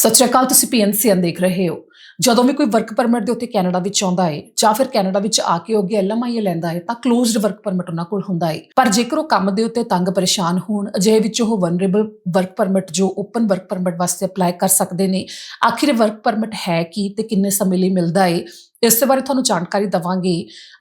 ਸਤਿ ਸ਼੍ਰੀ ਅਕਾਲ, ਤੁਸੀਂ ਪੀਐਨਸੀਐਨ ਦੇਖ ਰਹੇ ਹੋ। ਜਦੋਂ ਵੀ ਕੋਈ ਵਰਕ ਪਰਮਿਟ ਦੇ ਉੱਤੇ ਕੈਨੇਡਾ ਵਿੱਚ ਆਉਂਦਾ ਹੈ ਜਾਂ ਫਿਰ ਕੈਨੇਡਾ ਵਿੱਚ ਆ ਕੇ ਉਹ ਅੱਗੇ ਐਲਐਮਆਈ ਲੈਂਦਾ ਹੈ ਤਾਂ ਕਲੋਜ਼ਡ ਵਰਕ ਪਰਮਿਟ ਉਹਨਾਂ ਕੋਲ ਹੁੰਦਾ ਹੈ ਪਰ ਜੇਕਰ ਉਹ ਕੰਮ ਦੇ ਉੱਤੇ ਤੰਗ ਪਰੇਸ਼ਾਨ ਹੋਣ, ਅਜਿਹੇ ਵਿੱਚ ਉਹ ਵਨਰੇਬਲ ਵਰਕ ਪਰਮਿਟ ਜੋ ਓਪਨ ਵਰਕ ਪਰਮਿਟ ਵਾਸਤੇ ਅਪਲਾਈ ਕਰ ਸਕਦੇ ਨੇ, ਆਖਿਰ ਵਰਕ ਪਰਮਿਟ ਹੈ ਕੀ ਤੇ ਕਿੰਨੇ ਸਮੇਂ ਲਈ ਮਿਲਦਾ ਹੈ ਇਸ ਦੇ ਬਾਰੇ ਤੁਹਾਨੂੰ ਜਾਣਕਾਰੀ ਦਵਾਂਗੇ।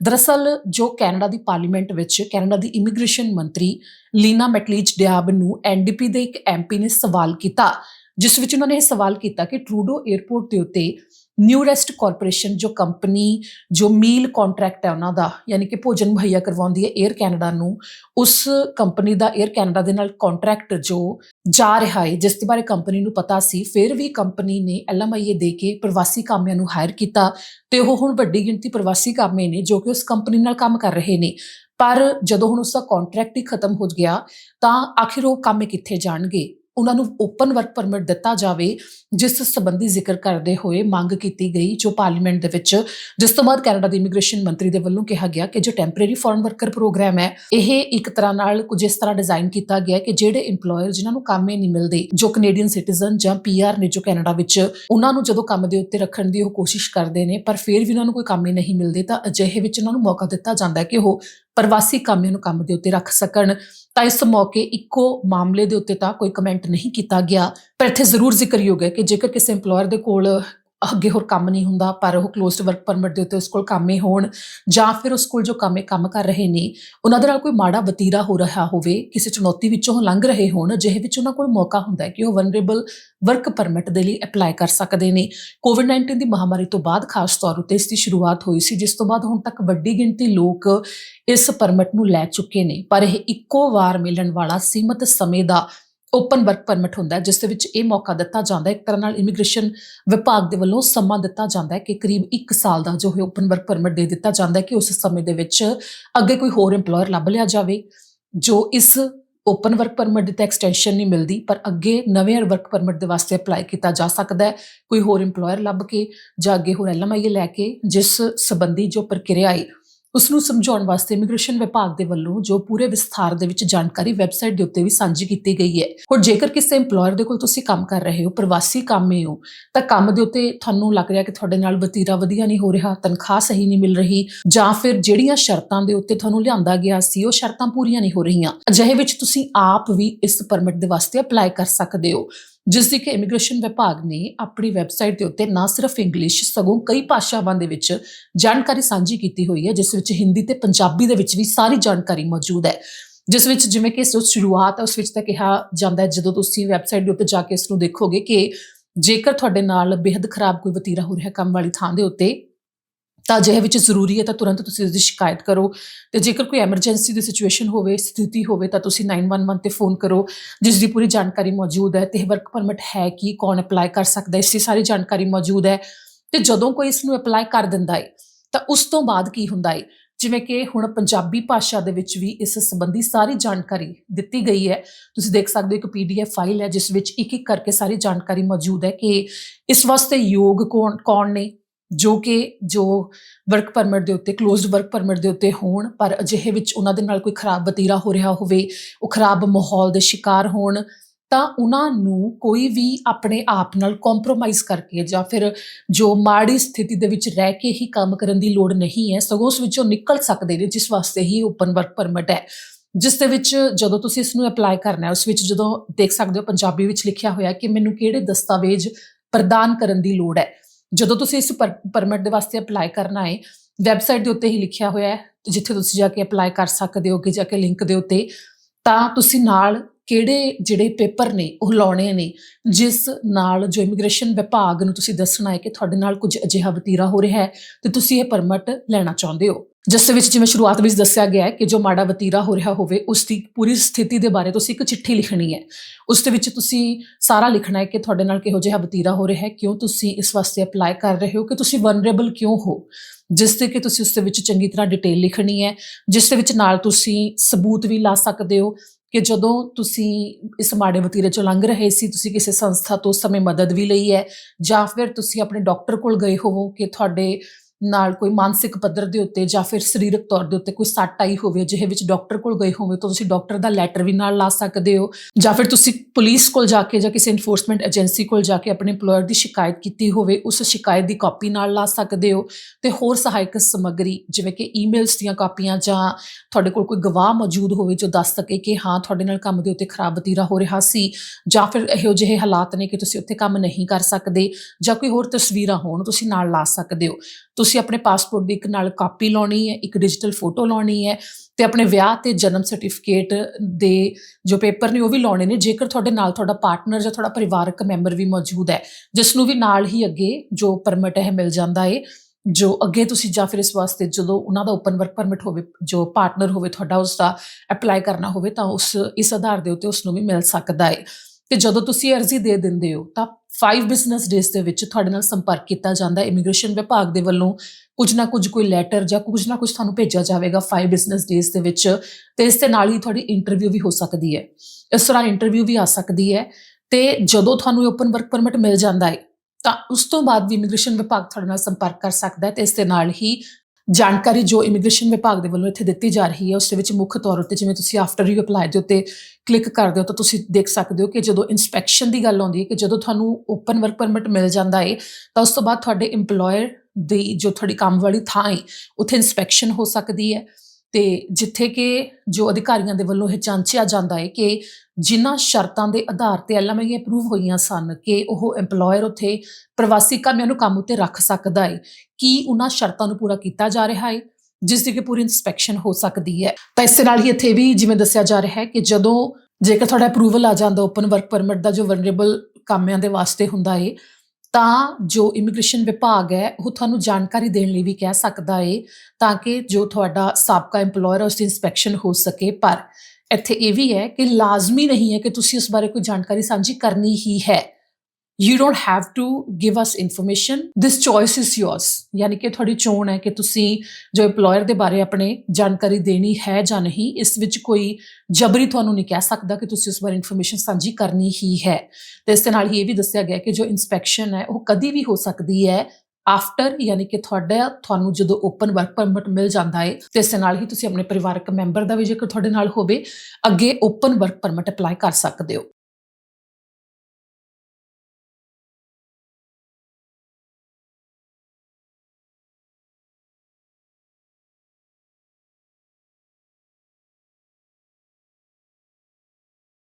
ਦਰਅਸਲ, ਜੋ ਕੈਨੇਡਾ ਦੀ ਪਾਰਲੀਮੈਂਟ ਵਿੱਚ ਕੈਨੇਡਾ ਦੀ ਇਮੀਗ੍ਰੇਸ਼ਨ ਮੰਤਰੀ ਲੀਨਾ ਮੈਟਲੀਚ ਡਿਆਬ ਨੂੰ ਐਨਡੀਪੀ ਦੇ ਇੱਕ ਐਮਪੀ ਨੇ ਸਵਾਲ ਕੀਤਾ ਜਿਸ ਵਿੱਚ ਉਹਨਾਂ ਨੇ ਇਹ ਸਵਾਲ ਕੀਤਾ ਕਿ ਟਰੂਡੋ 에ਅਰਪੋਰਟ ਦੇ ਉੱਤੇ ਨਿਊ ਰੈਸਟ ਕਾਰਪੋਰੇਸ਼ਨ ਜੋ ਕੰਪਨੀ, ਜੋ ਮੀਲ ਕੰਟਰੈਕਟ ਹੈ ਉਹਨਾਂ ਦਾ, ਯਾਨੀ ਕਿ ਭੋਜਨ ਮੁਹੱਈਆ ਕਰਵਾਉਂਦੀ ਹੈ 에ਅਰ ਕੈਨੇਡਾ ਨੂੰ, ਉਸ ਕੰਪਨੀ ਦਾ 에ਅਰ ਕੈਨੇਡਾ ਦੇ ਨਾਲ ਕੰਟਰੈਕਟ ਜੋ ਜਾ ਰਿਹਾ ਹੈ, ਜਿਸ ਦੇ ਬਾਰੇ ਕੰਪਨੀ ਨੂੰ ਪਤਾ ਸੀ, ਫਿਰ ਵੀ ਕੰਪਨੀ ਨੇ ਐਲਐਮਆਈਏ ਦੇ ਕੇ ਪ੍ਰਵਾਸੀ ਕਾਮਿਆਂ ਨੂੰ ਹਾਇਰ ਕੀਤਾ ਤੇ ਉਹ ਹੁਣ ਵੱਡੀ ਗਿਣਤੀ ਪ੍ਰਵਾਸੀ ਕਾਮੇ ਨੇ ਜੋ ਕਿ ਉਸ ਕੰਪਨੀ ਨਾਲ ਕੰਮ ਕਰ ਰਹੇ ਨੇ। ਪਰ ਜਦੋਂ ਹੁਣ ਉਸ ਦਾ ਕੰਟਰੈਕਟ ਹੀ ਖਤਮ ਹੋ ਗਿਆ, ਤਾਂ ਆਖਿਰ ਉਹ ਕੰਮ ਕਿੱਥੇ ਜਾਣਗੇ? ਉਹਨਾਂ ਨੂੰ ਓਪਨ ਵਰਕ ਪਰਮਿਟ ਦਿੱਤਾ ਜਾਵੇ, ਜਿਸ ਸੰਬੰਧੀ ਜ਼ਿਕਰ ਕਰਦੇ ਹੋਏ ਮੰਗ ਕੀਤੀ ਗਈ, ਜੋ ਪਾਰਲੀਮੈਂਟ ਦੇ ਵਿੱਚ ਜਿਸ ਤੋਂ ਬਾਅਦ ਕੈਨੇਡਾ ਦੇ ਇਮੀਗ੍ਰੇਸ਼ਨ ਮੰਤਰੀ ਦੇ ਵੱਲੋਂ ਕਿਹਾ ਗਿਆ ਕਿ ਜੋ ਟੈਂਪਰੇਰੀ ਫੋਰਨ ਵਰਕਰ ਪ੍ਰੋਗਰਾਮ ਹੈ, ਇਹ ਇੱਕ ਤਰ੍ਹਾਂ ਨਾਲ ਕੁਝ ਇਸ ਤਰ੍ਹਾਂ ਡਿਜ਼ਾਈਨ ਕੀਤਾ ਗਿਆ ਕਿ ਜਿਹੜੇ EMPLOYER ਜਿਨ੍ਹਾਂ ਨੂੰ ਕੰਮ ਹੀ ਨਹੀਂ ਮਿਲਦੇ, ਜੋ ਕੈਨੇਡੀਅਨ ਸਿਟੀਜ਼ਨ ਜਾਂ ਪੀਆਰ ਨੇ ਜੋ ਕੈਨੇਡਾ ਵਿੱਚ, ਉਹਨਾਂ ਨੂੰ ਜਦੋਂ ਕੰਮ ਦੇ ਉੱਤੇ ਰੱਖਣ ਦੀ ਉਹ ਕੋਸ਼ਿਸ਼ ਕਰਦੇ ਨੇ, ਪਰ ਫਿਰ ਵੀ ਉਹਨਾਂ ਨੂੰ ਕੋਈ ਕੰਮ ਹੀ ਨਹੀਂ ਮਿਲਦੇ, ਤਾਂ ਅਜਿਹੇ ਵਿੱਚ ਉਹਨਾਂ ਨੂੰ ਮੌਕਾ ਦਿੱਤਾ ਜਾਂਦਾ ਹੈ ਕਿ ਉਹ ਪ੍ਰਵਾਸੀ ਕਾਮਿਆਂ ਨੂੰ ਕੰਮ ਦੇ ਉੱਤੇ ਰੱਖ ਸਕਣ। ਤਾਂ ਇਸ ਮੌਕੇ ਇੱਕੋ ਮਾਮਲੇ ਦੇ ਉੱਤੇ ਤਾਂ ਕੋਈ ਕਮੈਂਟ ਨਹੀਂ ਕੀਤਾ ਗਿਆ। ਪਰ ਇੱਥੇ ਜ਼ਰੂਰ ਜ਼ਿਕਰਯੋਗ ਹੈ ਕਿ ਜੇਕਰ ਕਿਸੇ EMPLOYER ਦੇ ਕੋਲ ਅੱਗੇ ਹੋਰ ਕੰਮ ਨਹੀਂ ਹੁੰਦਾ, ਪਰ ਉਹ ਕਲੋਜ਼ਡ ਵਰਕ ਪਰਮਿਟ ਦੇ ਉੱਤੇ ਉਸ ਕੋਲ ਕੰਮੇ ਹੋਣ ਜਾਂ ਫਿਰ ਉਸ ਕੋਲ ਜੋ ਕੰਮੇ, ਕੰਮ ਕਰ ਰਹੇ ਨੇ, ਉਹਨਾਂ ਦੇ ਨਾਲ ਕੋਈ ਮਾੜਾ ਵਤੀਰਾ ਹੋ ਰਿਹਾ ਹੋਵੇ, ਕਿਸੇ ਚੁਣੌਤੀ ਵਿੱਚੋਂ ਉਹ ਲੰਘ ਰਹੇ ਹੋਣ ਜਿਹੇ ਵਿੱਚ ਉਹਨਾਂ ਕੋਲ ਮੌਕਾ ਹੁੰਦਾ ਹੈ ਕਿ ਉਹ ਵਨਰੇਬਲ ਵਰਕ ਪਰਮਿਟ ਦੇ ਲਈ ਅਪਲਾਈ ਕਰ ਸਕਦੇ ਨੇ। ਕੋਵਿਡ-19 ਦੀ ਮਹਾਮਾਰੀ ਤੋਂ ਬਾਅਦ ਖਾਸ ਤੌਰ ਉੱਤੇ ਇਸ ਦੀ ਸ਼ੁਰੂਆਤ ਹੋਈ ਸੀ, ਜਿਸ ਤੋਂ ਬਾਅਦ ਹੁਣ ਤੱਕ ਵੱਡੀ ਗਿਣਤੀ ਲੋਕ ਇਸ ਪਰਮਿਟ ਨੂੰ ਲੈ ਚੁੱਕੇ ਨੇ, ਪਰ ਇਹ ਇੱਕੋ ਵਾਰ ਮਿਲਣ ਵਾਲਾ ਸੀਮਤ ਸਮੇਂ ਦਾ ਓਪਨ ਵਰਕ ਪਰਮਿਟ ਹੁੰਦਾ ਜਿਸ ਦੇ ਵਿੱਚ ਇਹ ਮੌਕਾ ਦਿੱਤਾ ਜਾਂਦਾ ਹੈ। ਇੱਕ ਤਰ੍ਹਾਂ ਨਾਲ ਇਮੀਗ੍ਰੇਸ਼ਨ ਵਿਭਾਗ ਦੇ ਵੱਲੋਂ ਸਮਾਂ ਦਿੱਤਾ ਜਾਂਦਾ ਹੈ ਕਿ ਕਰੀਬ 1 ਸਾਲ ਦਾ ਜੋ ਹੈ ਓਪਨ ਵਰਕ ਪਰਮਿਟ ਦੇ ਦਿੱਤਾ ਜਾਂਦਾ ਹੈ ਕਿ ਉਸ ਸਮੇਂ ਦੇ ਵਿੱਚ ਅੱਗੇ ਕੋਈ ਹੋਰ EMPLOYER ਲੱਭ ਲਿਆ ਜਾਵੇ, ਜੋ ਇਸ ਓਪਨ ਵਰਕ ਪਰਮਿਟ ਦੀ ਤਾਂ ਐਕਸਟੈਂਸ਼ਨ ਨਹੀਂ ਮਿਲਦੀ, ਪਰ ਅੱਗੇ ਨਵੇਂ ਵਰਕ ਪਰਮਿਟ ਦੇ ਵਾਸਤੇ ਅਪਲਾਈ ਕੀਤਾ ਜਾ ਸਕਦਾ ਹੈ। ਕੋਈ ਹੋਰ EMPLOYER ਲੱਭ ਕੇ ਜਾਂ ਅੱਗੇ ਹੋਰ ਐਲਐਮਆਈ ਲੈ ਕੇ ਜਿਸ ਸੰਬੰਧੀ ਜੋ ਪ੍ਰਕਿਰਿਆ ਹੈ ਉਸ ਨੂੰ ਸਮਝਾਉਣ ਵਾਸਤੇ ਇਮੀਗ੍ਰੇਸ਼ਨ ਵਿਭਾਗ ਦੇ ਵੱਲੋਂ ਜੋ ਪੂਰੇ ਵਿਸਥਾਰ ਦੇ ਵਿੱਚ ਜਾਣਕਾਰੀ ਵੈਬਸਾਈਟ ਦੇ ਉੱਤੇ ਵੀ ਸਾਂਝੀ ਕੀਤੀ ਗਈ ਹੈ। ਹੁਣ ਜੇਕਰ ਕਿਸੇ EMPLOYER ਦੇ ਕੋਲ ਤੁਸੀਂ ਕੰਮ ਕਰ ਰਹੇ ਹੋ, ਪ੍ਰਵਾਸੀ ਕਾਮੇ ਹੋ, ਤਾਂ ਕੰਮ ਦੇ ਉੱਤੇ ਤੁਹਾਨੂੰ ਲੱਗ ਰਿਹਾ ਕਿ ਤੁਹਾਡੇ ਨਾਲ ਵਤੀਰਾ ਵਧੀਆ ਨਹੀਂ ਹੋ ਰਿਹਾ, ਤਨਖਾਹ ਸਹੀ ਨਹੀਂ ਮਿਲ ਰਹੀ ਜਾਂ ਫਿਰ ਜਿਹੜੀਆਂ ਸ਼ਰਤਾਂ ਦੇ ਉੱਤੇ ਤੁਹਾਨੂੰ ਲਿਆਂਦਾ ਗਿਆ ਸੀ, ਉਹ ਸ਼ਰਤਾਂ ਪੂਰੀਆਂ ਨਹੀਂ ਹੋ ਰਹੀਆਂ। ਅਜਿਹੇ ਵਿੱਚ ਤੁਸੀਂ ਆਪ ਵੀ ਇਸ ਪਰਮਿਟ ਦੇ ਵਾਸਤੇ ਅਪਲਾਈ ਕਰ ਸਕਦੇ ਹੋ। ਜਿਸ ਦੀ ਕਿ ਇਮੀਗ੍ਰੇਸ਼ਨ ਵਿਭਾਗ ਨੇ ਆਪਣੀ ਵੈਬਸਾਈਟ ਦੇ ਉੱਤੇ ਨਾ ਸਿਰਫ ਇੰਗਲਿਸ਼ ਸਗੋਂ ਕਈ ਭਾਸ਼ਾਵਾਂ ਦੇ ਵਿੱਚ ਜਾਣਕਾਰੀ ਸਾਂਝੀ ਕੀਤੀ ਹੋਈ ਹੈ, ਜਿਸ ਵਿੱਚ ਹਿੰਦੀ ਤੇ ਪੰਜਾਬੀ ਦੇ ਵਿੱਚ ਵੀ ਸਾਰੀ ਜਾਣਕਾਰੀ ਮੌਜੂਦ ਹੈ। ਜਿਸ ਵਿੱਚ ਜਿਵੇਂ ਕਿ ਇਸ ਸ਼ੁਰੂਆਤ ਹੈ, ਉਸ ਵਿੱਚ ਤਾਂ ਕਿਹਾ ਜਾਂਦਾ ਹੈ, ਜਦੋਂ ਤੁਸੀਂ ਵੈਬਸਾਈਟ ਦੇ ਉੱਤੇ ਜਾ ਕੇ ਇਸ ਨੂੰ ਦੇਖੋਗੇ ਕਿ ਜੇਕਰ ਤੁਹਾਡੇ ਨਾਲ ਬੇहद ਖਰਾਬ ਕੋਈ ਵਤੀਰਾ ਹੋ ਰਿਹਾ ਕੰਮ ਵਾਲੀ ਥਾਂ ਦੇ ਉੱਤੇ ਤਾਂ ਅਜਿਹੇ ਵਿੱਚ ਜ਼ਰੂਰੀ ਹੈ ਤਾਂ ਤੁਰੰਤ ਤੁਸੀਂ ਉਸ ਦੀ ਸ਼ਿਕਾਇਤ ਕਰੋ ਤੇ ਜੇਕਰ ਕੋਈ ਐਮਰਜੈਂਸੀ ਦੀ ਸਿਚੁਏਸ਼ਨ ਹੋਵੇ, ਸਥਿਤੀ ਹੋਵੇ ਤਾਂ ਤੁਸੀਂ 911 ਤੇ ਫੋਨ ਕਰੋ, ਜਿਸ ਦੀ ਪੂਰੀ ਜਾਣਕਾਰੀ ਮੌਜੂਦ ਹੈ ਤੇ ਵਰਕ ਪਰਮਿਟ ਹੈ ਕੀ, ਕੌਣ ਅਪਲਾਈ ਕਰ ਸਕਦਾ ਹੈ, ਇਸ ਦੀ ਸਾਰੀ ਜਾਣਕਾਰੀ ਮੌਜੂਦ ਹੈ ਤੇ ਜਦੋਂ ਕੋਈ ਇਸ ਨੂੰ ਅਪਲਾਈ ਕਰ ਦਿੰਦਾ ਹੈ, ਤਾਂ ਉਸ ਤੋਂ ਬਾਅਦ ਕੀ ਹੁੰਦਾ ਹੈ? ਜਿਵੇਂ ਕਿ ਹੁਣ ਪੰਜਾਬੀ ਭਾਸ਼ਾ ਦੇ ਵਿੱਚ ਵੀ ਇਸ ਸੰਬੰਧੀ ਸਾਰੀ ਜਾਣਕਾਰੀ ਦਿੱਤੀ ਗਈ ਹੈ। ਤੁਸੀਂ ਦੇਖ ਸਕਦੇ ਹੋ ਇੱਕ ਪੀਡੀਐਫ ਫਾਈਲ ਹੈ ਜਿਸ ਵਿੱਚ ਇੱਕ ਇੱਕ ਕਰਕੇ ਸਾਰੀ ਜਾਣਕਾਰੀ ਮੌਜੂਦ ਹੈ ਕਿ ਇਸ ਵਾਸਤੇ ਯੋਗ ਕੌਣ ਕੌਣ ਨੇ? ਜੋ ਕਿ ਜੋ ਵਰਕ ਪਰਮਿਟ ਦੇ ਉੱਤੇ ਕਲੋਜ਼ਡ ਵਰਕ ਪਰਮਿਟ ਦੇ ਉੱਤੇ ਹੋਣ, ਪਰ ਅਜਿਹੇ ਵਿੱਚ ਉਹਨਾਂ ਦੇ ਨਾਲ ਕੋਈ ਖਰਾਬ ਵਤੀਰਾ ਹੋ ਰਿਹਾ ਹੋਵੇ, ਉਹ ਖਰਾਬ ਮਾਹੌਲ ਦੇ ਸ਼ਿਕਾਰ ਹੋਣ, ਤਾਂ ਉਹਨਾਂ ਨੂੰ ਕੋਈ ਵੀ ਆਪਣੇ ਆਪ ਨਾਲ ਕੰਪਰੋਮਾਈਜ਼ ਕਰਕੇ ਜਾਂ ਫਿਰ ਜੋ ਮਾੜੀ ਸਥਿਤੀ ਦੇ ਵਿੱਚ ਰਹਿ ਕੇ ਹੀ ਕੰਮ ਕਰਨ ਦੀ ਲੋੜ ਨਹੀਂ ਹੈ, ਸਗੋਂ ਉਸ ਵਿੱਚੋਂ ਨਿਕਲ ਸਕਦੇ ਨੇ, ਜਿਸ ਵਾਸਤੇ ਹੀ ਓਪਨ ਵਰਕ ਪਰਮਿਟ ਹੈ। ਜਿਸ ਦੇ ਵਿੱਚ ਜਦੋਂ ਤੁਸੀਂ ਇਸ ਨੂੰ ਅਪਲਾਈ ਕਰਨਾ ਹੈ, ਉਸ ਵਿੱਚ ਜਦੋਂ ਦੇਖ ਸਕਦੇ ਹੋ ਪੰਜਾਬੀ ਵਿੱਚ ਲਿਖਿਆ ਹੋਇਆ ਕਿ ਮੈਨੂੰ ਕਿਹੜੇ ਦਸਤਾਵੇਜ਼ ਪ੍ਰਦਾਨ ਕਰਨ ਦੀ ਲੋੜ ਹੈ। ਜਦੋਂ ਤੁਸੀਂ ਇਸ ਪਰਮਿਟ ਦੇ ਵਾਸਤੇ ਅਪਲਾਈ ਕਰਨਾ ਹੈ ਵੈਬਸਾਈਟ ਦੇ ਉੱਤੇ ਹੀ ਲਿਖਿਆ ਹੋਇਆ ਹੈ, ਜਿੱਥੇ ਤੁਸੀਂ ਜਾ ਕੇ ਅਪਲਾਈ ਕਰ ਸਕਦੇ ਹੋ ਕਿ ਜਾ ਕੇ ਲਿੰਕ ਦੇ ਉੱਤੇ, ਤਾਂ ਤੁਸੀਂ ਨਾਲ ਕਿਹੜੇ ਜਿਹੜੇ ਪੇਪਰ ਨੇ, ਉਹ ਲਾਉਣੇ ਨੇ, ਜਿਸ ਨਾਲ ਜੋ ਇਮੀਗ੍ਰੇਸ਼ਨ ਵਿਭਾਗ ਨੂੰ ਤੁਸੀਂ ਦੱਸਣਾ ਹੈ ਕਿ ਤੁਹਾਡੇ ਨਾਲ ਕੁਝ ਅਜਿਹਾ ਵਤੀਰਾ ਹੋ ਰਿਹਾ ਹੈ, ਤੇ ਤੁਸੀਂ ਇਹ ਪਰਮਿਟ ਲੈਣਾ ਚਾਹੁੰਦੇ ਹੋ। ਜਿਸ ਦੇ ਵਿੱਚ ਜਿਵੇਂ ਸ਼ੁਰੂਆਤ ਵਿੱਚ ਦੱਸਿਆ ਗਿਆ ਹੈ ਕਿ ਜੋ ਮਾੜਾ ਵਤੀਰਾ ਹੋ ਰਿਹਾ ਹੋਵੇ, ਉਸ ਦੀ ਪੂਰੀ ਸਥਿਤੀ ਦੇ ਬਾਰੇ ਤੁਸੀਂ ਇੱਕ ਚਿੱਠੀ ਲਿਖਣੀ ਹੈ। ਉਸ ਦੇ ਵਿੱਚ ਤੁਸੀਂ ਸਾਰਾ ਲਿਖਣਾ ਹੈ ਕਿ ਤੁਹਾਡੇ ਨਾਲ ਕਿਹੋ ਜਿਹਾ ਵਤੀਰਾ ਹੋ ਰਿਹਾ ਹੈ, ਕਿਉਂ ਤੁਸੀਂ ਇਸ ਵਾਸਤੇ ਅਪਲਾਈ ਕਰ ਰਹੇ ਹੋ, ਕਿ ਤੁਸੀਂ ਵਨਰੇਬਲ ਕਿਉਂ ਹੋ। ਜਿਸ ਤੇ ਕਿ ਤੁਸੀਂ ਉਸ ਦੇ ਵਿੱਚ ਚੰਗੀ ਤਰ੍ਹਾਂ ਡਿਟੇਲ ਲਿਖਣੀ ਹੈ, ਜਿਸ ਦੇ ਵਿੱਚ ਨਾਲ ਤੁਸੀਂ ਸਬੂਤ ਵੀ ਲਾ ਸਕਦੇ ਹੋ ਕਿ ਜਦੋਂ ਤੁਸੀਂ ਇਸ ਮਾੜੇ ਵਤੀਰੇ ਚੋਂ ਲੰਘ ਰਹੇ ਸੀ, ਤੁਸੀਂ ਕਿਸੇ ਸੰਸਥਾ ਤੋਂ ਉਸ ਸਮੇਂ ਮਦਦ ਵੀ ਲਈ ਹੈ ਜਾਂ ਫਿਰ ਤੁਸੀਂ ਆਪਣੇ ਡਾਕਟਰ ਕੋਲ ਗਏ ਹੋਵੋ ਕਿ ਤੁਹਾਡੇ ਨਾਲ ਕੋਈ ਮਾਨਸਿਕ ਪੱਧਰ ਦੇ ਉੱਤੇ ਜਾਂ ਫਿਰ ਸਰੀਰਕ ਤੌਰ ਦੇ ਉੱਤੇ ਕੋਈ ਸੱਟ ਆਈ ਹੋਵੇ, ਜਿਹੇ ਵਿੱਚ ਡਾਕਟਰ ਕੋਲ ਗਏ ਹੋਵੇ, ਤਾਂ ਤੁਸੀਂ ਡਾਕਟਰ ਦਾ ਲੈਟਰ ਵੀ ਨਾਲ ਲਾ ਸਕਦੇ ਹੋ। ਜਾਂ ਫਿਰ ਤੁਸੀਂ ਪੁਲਿਸ ਕੋਲ ਜਾ ਕੇ ਜਾਂ ਕਿਸੇ ਇਨਫੋਰਸਮੈਂਟ ਏਜੰਸੀ ਕੋਲ ਜਾ ਕੇ ਆਪਣੇ EMPLOYER ਦੀ ਸ਼ਿਕਾਇਤ ਕੀਤੀ ਹੋਵੇ, ਉਸ ਸ਼ਿਕਾਇਤ ਦੀ ਕਾਪੀ ਨਾਲ ਲਾ ਸਕਦੇ ਹੋ। ਤੇ ਹੋਰ ਸਹਾਇਕ ਸਮੱਗਰੀ, ਜਿਵੇਂ ਕਿ ਈਮੇਲਸ ਦੀਆਂ ਕਾਪੀਆਂ ਜਾਂ ਤੁਹਾਡੇ ਕੋਲ ਕੋਈ ਗਵਾਹ ਮੌਜੂਦ ਹੋਵੇ, ਜੋ ਦੱਸ ਸਕੇ ਕਿ ਹਾਂ, ਤੁਹਾਡੇ ਨਾਲ ਕੰਮ ਦੇ ਉੱਤੇ ਖਰਾਬ ਬਤੀਰਾ ਹੋ ਰਿਹਾ ਸੀ, ਜਾਂ ਫਿਰ ਇਹੋ ਜਿਹੇ ਹਾਲਾਤ ਨੇ ਕਿ ਤੁਸੀਂ ਉੱਥੇ ਕੰਮ ਨਹੀਂ ਕਰ ਸਕਦੇ, ਜਾਂ ਕੋਈ ਹੋਰ ਤਸਵੀਰਾਂ ਹੋਣ, ਤੁਸੀਂ ਨਾਲ ਲਾ ਸਕਦੇ ਹੋ। ਤੁਸੀਂ ਆਪਣੇ ਪਾਸਪੋਰਟ ਦੀ ਇੱਕ ਨਾਲ ਕਾਪੀ ਲਾਉਣੀ ਹੈ, ਇੱਕ ਡਿਜੀਟਲ ਫੋਟੋ ਲਾਉਣੀ ਹੈ ਤੇ ਆਪਣੇ ਵਿਆਹ ਤੇ ਜਨਮ ਸਰਟੀਫਿਕੇਟ ਦੇ ਜੋ ਪੇਪਰ ਨੇ ਉਹ ਵੀ ਲਾਉਣੇ ਨੇ। ਜੇਕਰ ਤੁਹਾਡੇ ਨਾਲ ਤੁਹਾਡਾ ਪਾਰਟਨਰ ਜਾਂ ਤੁਹਾਡਾ ਪਰਿਵਾਰਕ ਮੈਂਬਰ ਵੀ ਮੌਜੂਦ ਹੈ, ਜਿਸ ਨੂੰ ਵੀ ਨਾਲ ਹੀ ਅੱਗੇ ਜੋ ਪਰਮਿਟ ਹੈ ਮਿਲ ਜਾਂਦਾ ਹੈ ਜੋ ਅੱਗੇ ਤੁਸੀਂ ਜਾਂ ਫਿਰ ਇਸ ਵਾਸਤੇ ਜਦੋਂ ਉਹਨਾਂ ਦਾ ਓਪਨ ਵਰਕ ਪਰਮਿਟ ਹੋਵੇ, ਜੋ ਪਾਰਟਨਰ ਹੋਵੇ, ਤੁਹਾਡਾ ਉਸ ਦਾ ਅਪਲਾਈ ਕਰਨਾ ਹੋਵੇ ਤਾਂ ਉਸ, ਇਸ ਆਧਾਰ ਦੇ ਉੱਤੇ ਉਸ ਨੂੰ ਵੀ ਮਿਲ ਸਕਦਾ ਹੈ ਤੇ ਜਦੋਂ ਤੁਸੀਂ ਅਰਜ਼ੀ ਦੇ ਦਿੰਦੇ ਹੋ, ਤਾਂ 5 ਬਿਜ਼ਨਸ ਡੇਜ਼ ਦੇ ਵਿੱਚ ਤੁਹਾਡੇ ਨਾਲ ਸੰਪਰਕ ਕੀਤਾ ਜਾਂਦਾ ਹੈ ਇਮੀਗ੍ਰੇਸ਼ਨ ਵਿਭਾਗ ਦੇ ਵੱਲੋਂ ਕੁਝ ਨਾ ਕੁਝ ਕੋਈ ਲੈਟਰ ਜਾਂ ਕੁਝ ਨਾ ਕੁਝ ਤੁਹਾਨੂੰ ਭੇਜਿਆ ਜਾਵੇਗਾ 5 ਬਿਜ਼ਨਸ ਡੇਜ਼ ਦੇ ਵਿੱਚ, ਤੇ ਇਸ ਦੇ ਨਾਲ ਹੀ ਤੁਹਾਡੀ ਇੰਟਰਵਿਊ ਵੀ ਹੋ ਸਕਦੀ ਹੈ। ਇਸ ਤਰ੍ਹਾਂ ਇੰਟਰਵਿਊ ਵੀ ਆ ਸਕਦੀ ਹੈ ਤੇ ਜਦੋਂ ਤੁਹਾਨੂੰ ਓਪਨ ਵਰਕ ਪਰਮਿਟ ਮਿਲ ਜਾਂਦਾ ਹੈ, ਤਾਂ ਉਸ ਤੋਂ ਬਾਅਦ ਵੀ ਇਮੀਗ੍ਰੇਸ਼ਨ ਵਿਭਾਗ ਤੁਹਾਡੇ ਨਾਲ ਸੰਪਰਕ ਕਰ ਸਕਦਾ ਹੈ ਤੇ ਇਸ ਦੇ ਨਾਲ ਹੀ ਜਾਣਕਾਰੀ ਜੋ ਇਮੀਗ੍ਰੇਸ਼ਨ ਵਿਭਾਗ ਦੇ ਵੱਲੋਂ ਇੱਥੇ ਦਿੱਤੀ ਜਾ ਰਹੀ ਹੈ, ਉਸ ਦੇ ਵਿੱਚ ਮੁੱਖ ਤੌਰ ਉੱਤੇ ਜਿਵੇਂ ਤੁਸੀਂ ਆਫਟਰ ਯੂ ਅਪਲਾਈ ਦੇ ਉੱਤੇ ਕਲਿੱਕ ਕਰਦੇ ਹੋ ਤਾਂ ਤੁਸੀਂ ਦੇਖ ਸਕਦੇ ਹੋ ਕਿ ਜਦੋਂ ਇਨਸਪੈਕਸ਼ਨ ਦੀ ਗੱਲ ਆਉਂਦੀ ਹੈ ਕਿ ਜਦੋਂ ਤੁਹਾਨੂੰ ਓਪਨ ਵਰਕ ਪਰਮਿਟ ਮਿਲ ਜਾਂਦਾ ਹੈ ਤਾਂ ਉਸ ਤੋਂ ਬਾਅਦ ਤੁਹਾਡੇ EMPLOYER ਦੀ ਜੋ ਤੁਹਾਡੀ ਕੰਮ ਵਾਲੀ ਥਾਂ ਹੈ ਉੱਥੇ ਇਨਸਪੈਕਸ਼ਨ ਹੋ ਸਕਦੀ ਹੈ। ਤੇ ਜਿੱਥੇ ਕਿ ਜੋ ਅਧਿਕਾਰੀਆਂ ਦੇ ਵੱਲੋਂ ਇਹ ਜਾਂਚਿਆ ਜਾਂਦਾ ਹੈ ਕਿ ਜਿਨ੍ਹਾਂ ਸ਼ਰਤਾਂ ਦੇ ਆਧਾਰ ਤੇ ਐਲਐਮਆਈ ਅਪਰੂਵ ਹੋਈਆਂ ਸਨ, ਕਿ ਉਹ EMPLOYER ਉੱਥੇ ਪ੍ਰਵਾਸੀ ਕਾਮਿਆਂ ਨੂੰ ਕੰਮ ਉੱਤੇ ਰੱਖ ਸਕਦਾ ਹੈ, ਕੀ ਉਹਨਾਂ ਸ਼ਰਤਾਂ ਨੂੰ ਪੂਰਾ ਕੀਤਾ ਜਾ ਰਿਹਾ ਹੈ, ਜਿਸ ਦੀ ਕਿ ਪੂਰੀ ਇਨਸਪੈਕਸ਼ਨ ਹੋ ਸਕਦੀ ਹੈ। ਤਾਂ ਇਸ ਦੇ ਨਾਲ ਹੀ ਇੱਥੇ ਵੀ ਜਿਵੇਂ ਦੱਸਿਆ ਜਾ ਰਿਹਾ ਹੈ ਕਿ ਜਦੋਂ ਜੇਕਰ ਤੁਹਾਡਾ ਅਪਰੂਵਲ ਆ ਜਾਂਦਾ ਓਪਨ ਵਰਕ ਪਰਮਿਟ ਦਾ ਜੋ ਵਨਰੇਬਲ ਕਾਮਿਆਂ ਦੇ ਵਾਸਤੇ ਹੁੰਦਾ ਹੈ ਤਾਂ ਜੋ ਇਮੀਗ੍ਰੇਸ਼ਨ ਵਿਭਾਗ ਹੈ, ਉਹ ਤੁਹਾਨੂੰ ਜਾਣਕਾਰੀ ਦੇਣ ਲਈ ਵੀ ਕਹਿ ਸਕਦਾ ਏ, ਤਾਂ ਕਿ ਜੋ ਤੁਹਾਡਾ ਸਾਬਕਾ EMPLOYER ਹੈ ਉਸ ਦੀ ਇਨਸਪੈਕਸ਼ਨ ਹੋ ਸਕੇ। ਪਰ ਇੱਥੇ ਇਹ ਵੀ ਹੈ ਕਿ ਲਾਜ਼ਮੀ ਨਹੀਂ ਹੈ ਕਿ ਤੁਸੀਂ ਉਸ ਬਾਰੇ ਕੋਈ ਜਾਣਕਾਰੀ ਸਾਂਝੀ ਕਰਨੀ ਹੀ ਹੈ। You don't have to give us information this choice is yours ਯਾਨੀ ਕਿ ਤੁਹਾਡੀ ਚੋਣ ਹੈ ਕਿ ਤੁਸੀਂ ਜੋ EMPLOYER ਦੇ ਬਾਰੇ ਆਪਣੇ ਜਾਣਕਾਰੀ ਦੇਣੀ ਹੈ ਜਾਂ ਨਹੀਂ, ਇਸ ਵਿੱਚ ਕੋਈ ਜਬਰੀ ਤੁਹਾਨੂੰ ਨਹੀਂ ਕਹਿ ਸਕਦਾ ਕਿ ਤੁਸੀਂ ਉਸ ਬਾਰੇ ਇਨਫੋਰਮੇਸ਼ਨ ਸਾਂਝੀ ਕਰਨੀ ਹੀ ਹੈ। ਤੇ ਇਸ ਦੇ ਨਾਲ ਹੀ ਇਹ ਵੀ ਦੱਸਿਆ ਗਿਆ ਕਿ ਜੋ ਇਨਸਪੈਕਸ਼ਨ ਹੈ, ਉਹ ਕਦੀ ਵੀ ਹੋ ਸਕਦੀ ਹੈ ਆਫਟਰ ਯਾਨੀ ਕਿ ਤੁਹਾਡਾ, ਤੁਹਾਨੂੰ ਜਦੋਂ ਓਪਨ ਵਰਕ ਪਰਮਿਟ ਮਿਲ ਜਾਂਦਾ ਹੈ, ਤੇ ਇਸ ਦੇ ਨਾਲ ਹੀ ਤੁਸੀਂ ਆਪਣੇ ਪਰਿਵਾਰਕ ਮੈਂਬਰ ਦਾ ਵੀ ਜੇਕਰ ਤੁਹਾਡੇ ਨਾਲ ਹੋਵੇ, ਅੱਗੇ ਓਪਨ ਵਰਕ ਪਰਮਿਟ ਅਪਲਾਈ ਕਰ ਸਕਦੇ ਹੋ।